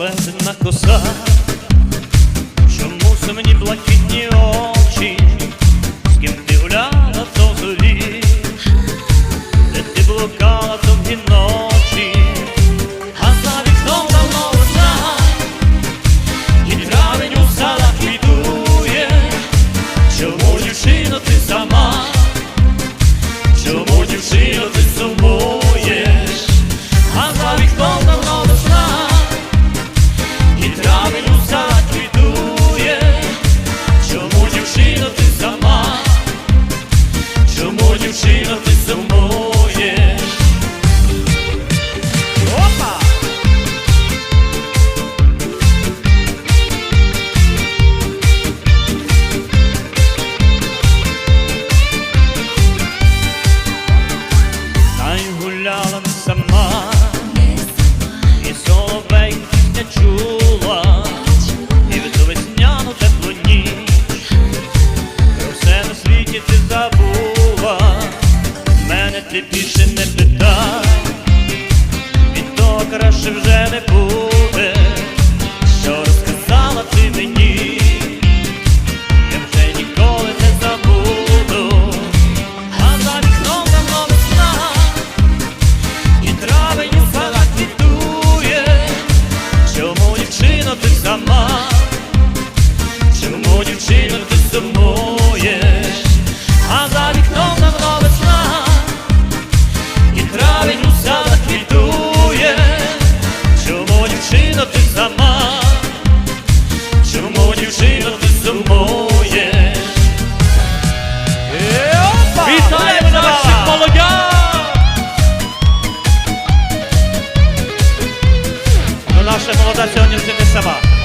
плетена коса, чомусь мені блакитні очі забулась і в весняну теплу ніч. Про все на світі ти забула, мене ти більше не питай. дівчина ти сумує. Вітаємо наших молодят! Ну, наша молода сьогодні вже не сама.